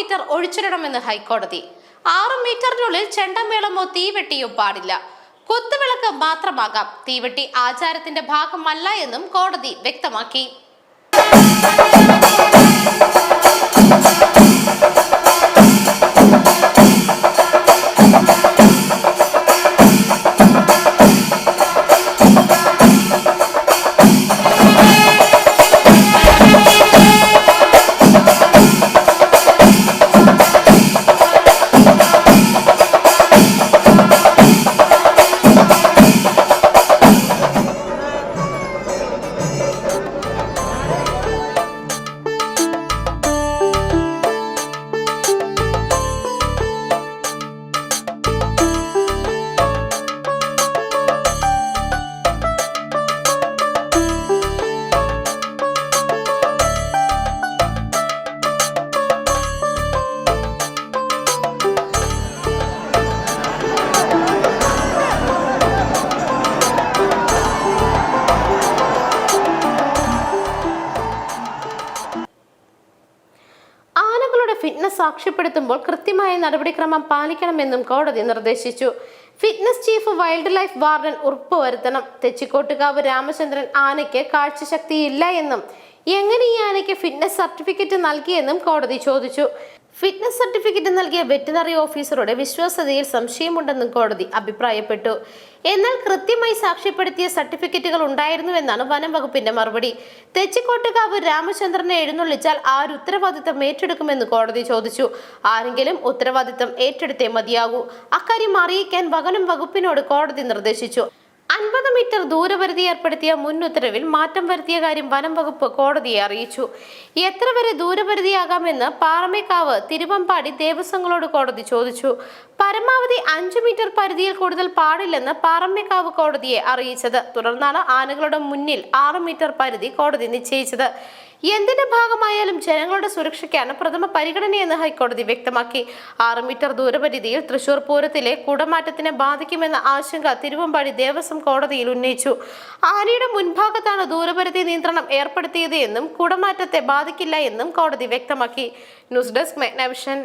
Metre ഒഴിച്ചിടണമെന്ന് ഹൈക്കോടതി. ആറ് മീറ്ററിനുള്ളിൽ ചെണ്ടമേളമോ തീവെട്ടിയോ പാടില്ല. കുത്തുവിളക്ക് മാത്രമാകാം. തീവെട്ടി ആചാരത്തിന്റെ ഭാഗമല്ല എന്നും കോടതി വ്യക്തമാക്കി. ആനകളുടെ ഫിറ്റ്നസ് സാക്ഷ്യപ്പെടുത്തുമ്പോൾ കൃത്യമായ നടപടിക്രമം പാലിക്കണമെന്നും കോടതി നിർദ്ദേശിച്ചു. Fitness chief wildlife warden ഉറപ്പുവരുത്തണം. തെച്ചിക്കോട്ടുകാവ് രാമചന്ദ്രൻ ആനയ്ക്ക് കാഴ്ചശക്തിയില്ല എന്നും എങ്ങനെ ഈ ആനയ്ക്ക് ഫിറ്റ്നസ് സർട്ടിഫിക്കറ്റ് നൽകിയെന്നും കോടതി ചോദിച്ചു. ഫിറ്റ്നസ് സർട്ടിഫിക്കറ്റ് നൽകിയ വെറ്റിനറി ഓഫീസറുടെ വിശ്വാസ്യതയിൽ സംശയമുണ്ടെന്നും കോടതി അഭിപ്രായപ്പെട്ടു. എന്നാൽ കൃത്യമായി സാക്ഷ്യപ്പെടുത്തിയ സർട്ടിഫിക്കറ്റുകൾ ഉണ്ടായിരുന്നുവെന്നാണ് വനം വകുപ്പിന്റെ മറുപടി. തെച്ചിക്കോട്ടുകാവ് രാമചന്ദ്രനെ എഴുന്നള്ളിച്ചാൽ ആര് ഉത്തരവാദിത്തം ഏറ്റെടുക്കുമെന്ന് കോടതി ചോദിച്ചു. ആരെങ്കിലും ഉത്തരവാദിത്തം ഏറ്റെടുത്തേ മതിയാകൂ. അക്കാര്യം അറിയിക്കാൻ വനം വകുപ്പിനോട് കോടതി നിർദ്ദേശിച്ചു. അൻപത് മീറ്റർ ദൂരപരിധി ഏർപ്പെടുത്തിയ മുൻ ഉത്തരവിൽ മാറ്റം വരുത്തിയ കാര്യം വനം വകുപ്പ് കോടതിയെ അറിയിച്ചു. എത്ര വരെ ദൂരപരിധിയാകാമെന്ന് പാറമേക്കാവ് തിരുവമ്പാടി ദേവസ്വങ്ങളോട് കോടതി ചോദിച്ചു. പരമാവധി അഞ്ചു മീറ്റർ പരിധിയിൽ കൂടുതൽ പാടില്ലെന്ന് പാറമേക്കാവ് കോടതിയെ അറിയിച്ചത്. തുടർന്നാണ് ആനകളുടെ മുന്നിൽ ആറ് മീറ്റർ പരിധി കോടതി നിശ്ചയിച്ചത്. എന്തിന്റെ ഭാഗമായാലും ജനങ്ങളുടെ സുരക്ഷയ്ക്കാണ് പ്രഥമ പരിഗണനയെന്ന് ഹൈക്കോടതി വ്യക്തമാക്കി. ആറ് മീറ്റർ ദൂരപരിധിയിൽ തൃശൂർ പൂരത്തിലെ കുടമാറ്റത്തിനെ ബാധിക്കുമെന്ന ആശങ്ക തിരുവമ്പാടി ദേവസ്വം കോടതിയിൽ ഉന്നയിച്ചു. ആനയുടെ മുൻഭാഗത്താണ് ദൂരപരിധി നിയന്ത്രണം ഏർപ്പെടുത്തിയത് എന്നും കുടമാറ്റത്തെ ബാധിക്കില്ല എന്നും കോടതി വ്യക്തമാക്കി. News desk മെഗ്നവിഷൻ